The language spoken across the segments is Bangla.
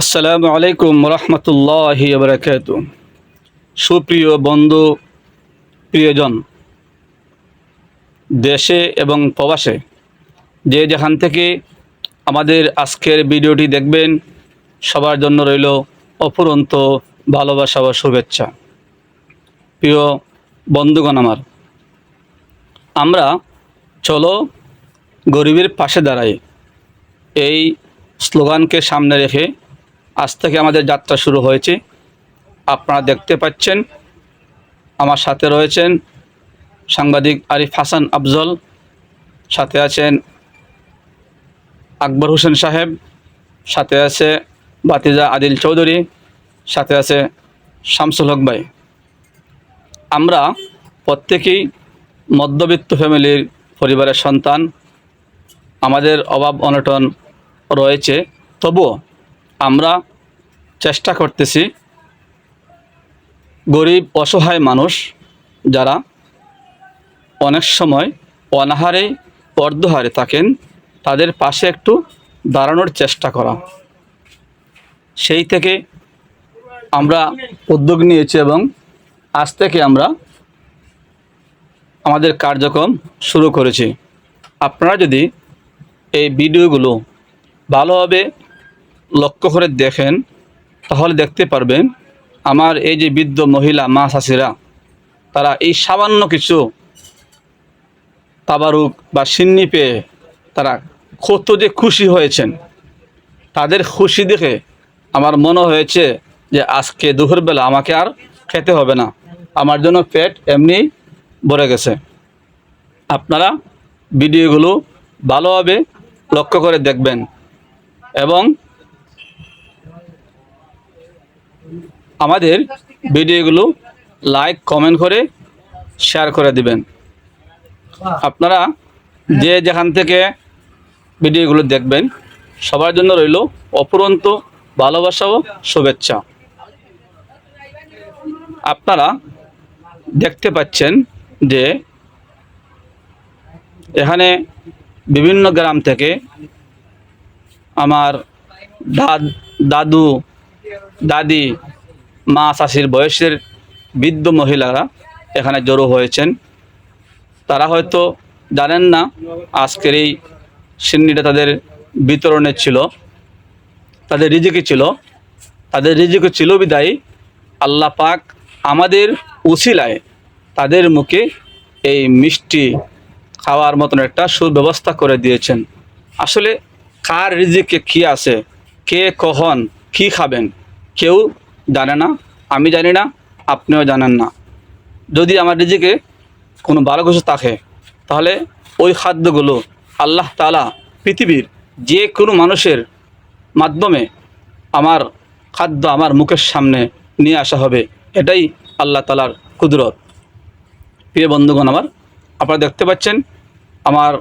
আসসালামু আলাইকুম রহমতুল্লাহ বরকাত সুপ্রিয় বন্ধু, প্রিয়জন, দেশে এবং প্রবাসে যে যেখান থেকে আমাদের আজকের ভিডিওটি দেখবেন, সবার জন্য রইল অফুরন্ত ভালোবাসা বা শুভেচ্ছা। প্রিয় বন্ধুগণ আমার, আমরা চলো গরিবের পাশে দাঁড়াই। এই স্লোগানকে সামনে রেখে আজ থেকে আমাদের যাত্রা শুরু হয়েছে। আপনারা দেখতে পাচ্ছেন, আমার সাথে রয়েছেন সাংবাদিক আরিফ হাসান আফজল, সাথে আছেন আকবর হোসেন সাহেব, সাথে আছে বাতিজা আদিল চৌধুরী, সাথে আছে শামসুল হক ভাই। আমরা প্রত্যেকেই মধ্যবিত্ত ফ্যামিলির পরিবারের সন্তান, আমাদের অভাব অনটন রয়েছে। তবুও আমরা চেষ্টা করতেছি। গরিব, অসহায় মানুষ যারা অনেক সময় অনাহারে, অর্ধহারে থাকেন, তাদের পাশে একটু দাঁড়ানোর চেষ্টা করা। সেই থেকে আমরা উদ্যোগ নিয়েছি এবং আজ থেকে আমরা আমাদের কার্যক্রম শুরু করেছি। আপনারা যদি এই ভিডিওগুলো ভালোভাবে লক্ষ্য করে দেখেন তাহলে দেখতে পারবেন, আমার এই যে বৃদ্ধ মহিলা, মা চাষিরা তারা এই সামান্য কিছু তাবারুক বা সিন্নি পেয়ে তারা কত যে খুশি হয়েছেন। তাদের খুশি দেখে আমার মনে হয়েছে যে আজকে দুপুরবেলা আমাকে আর খেতে হবে না। আমার জন্য পেট এমনি ভরে গেছে। আপনারা ভিডিওগুলো ভালোভাবে লক্ষ্য করে দেখবেন এবং আমাদের ভিডিওগুলো লাইক কমেন্ট করে শেয়ার করে দিবেন। আপনারা যে যেখান থেকে ভিডিওগুলো দেখবেন, সবার জন্য রইল অপুরন্ত ভালোবাসা ও শুভেচ্ছা। আপনারা দেখতে পাচ্ছেন যে এখানে বিভিন্ন গ্রাম থেকে আমার দাদ, দাদু, দাদি মা চাষির বয়সের বৃদ্ধ মহিলারা এখানে জড়ো হয়েছেন। তারা হয়তো জানেন না, আজকের এই সিন্নিটা তাদের বিতরণের ছিল। তাদের রিজিকে ছিল। তাদের রিজিকে ছিল বিদায়ী। আল্লাহ পাক আমাদের উসিলায় তাদের মুখে এই মিষ্টি খাওয়ার মতন একটা সুব্যবস্থা করে দিয়েছেন। আসলে কার রিজিকে কী আছে? কে কখন কি খাবেন? কেউ জানে না, আমি জানি না, আপনিও জানেন না। যদি আমার রিজিকে কোনো ভালো কিছু থাকে, তাহলে ওই খাদ্যগুলো আল্লাহ তালা পৃথিবীর যে কোনো মানুষের মাধ্যমে আমার খাদ্য আমার মুখের সামনে নিয়ে আসা হবে, এটাই আল্লাহ তালার কুদরত। প্রিয় বন্ধুগণ আমার, আপনারা দেখতে পাচ্ছেন, আমার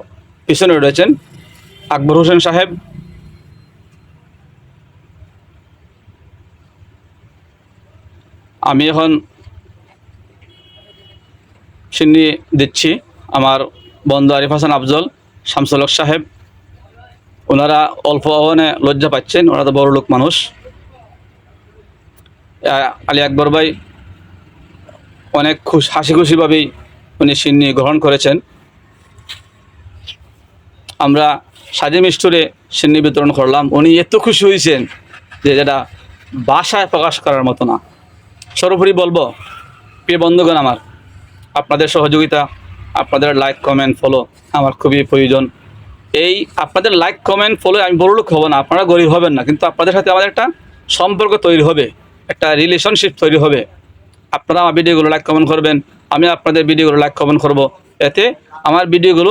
পিছনে রয়েছেন আকবর হোসেন সাহেব। আমি এখন সিন্নি দিচ্ছি আমার বন্ধু আরিফ হাসান আফজল শামসুল হক সাহেব। ওনারা অল্প আহ্বানে লজ্জা পাচ্ছেন ওনারা তো বড় লোক মানুষ আলী আকবর ভাই অনেক খুশ, হাসি খুশিভাবেই উনি সিন্নি গ্রহণ করেছেন। আমরা সাজিম স্টোরে সিন্নি বিতরণ করলাম। উনি এত খুশি হয়েছেন যে যেটা বাসায় প্রকাশ করার মতো না। সর্বোপরি বলব, প্রিয় বন্ধুগণ আমার, আপনাদের সহযোগিতা, আপনাদের লাইক কমেন্ট ফলো আমার খুবই প্রয়োজন। এই আপনাদের লাইক কমেন্ট ফলো আমি বড় লোক হব না, আপনারা গরিব হবেন না, কিন্তু আপনাদের সাথে আমাদের একটা সম্পর্ক তৈরি হবে, একটা রিলেশনশিপ তৈরি হবে। আপনারা আমার ভিডিওগুলো লাইক কমেন্ট করবেন, আমি আপনাদের ভিডিওগুলো লাইক কমেন্ট করব। এতে আমার ভিডিওগুলো